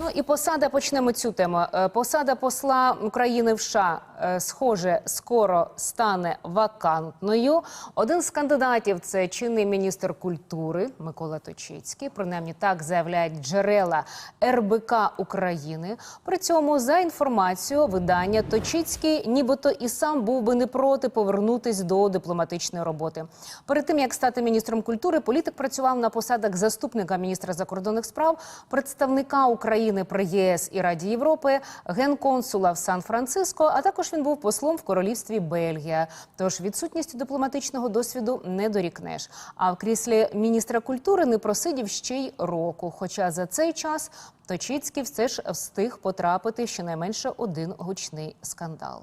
Ну і посада почнемо цю тему. Е, Посада посла України в США, е, схоже, скоро стане вакантною. Один з кандидатів це чинний міністр культури Микола Точицький. Принаймні так заявляють джерела РБК України. При цьому за інформацією видання Точицький, нібито і сам був би не проти повернутись до дипломатичної роботи. Перед тим як стати міністром культури, політик працював на посадах заступника міністра закордонних справ, представника України при ЄС і Раді Європи, генконсула в Сан-Франциско. А також він був послом в королівстві Бельгія. Тож відсутністю дипломатичного досвіду не дорікнеш. А в кріслі міністра культури не просидів ще й року. Хоча за цей час Точицький все ж встиг потрапити щонайменше один гучний скандал.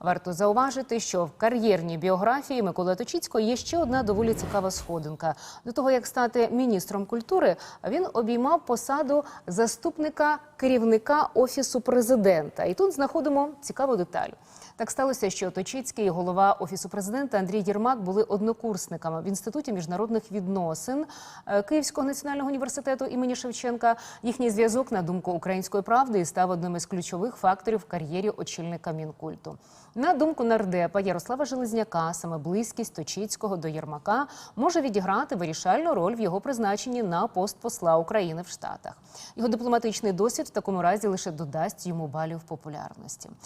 Варто зауважити, що в кар'єрній біографії Миколи Точицького є ще одна доволі цікава сходинка. До того як стати міністром культури, він обіймав посаду заступника керівника офісу президента. І тут знаходимо цікаву деталь. Так сталося, що Точицький і голова офісу президента Андрій Єрмак були однокурсниками в інституті міжнародних відносин е, Київського національного університету імені Шевченка. Їхній зв'язок, на думку української правди, і став одним із ключових факторів в кар'єрі очільника мінкульту. На думку нардепа Ярослава Железняка, саме близькість Точицького до Єрмака може відіграти вирішальну роль в його призначенні на пост посла України в Штатах. Його дипломатичний досвід в такому разі лише додасть йому балів популярності.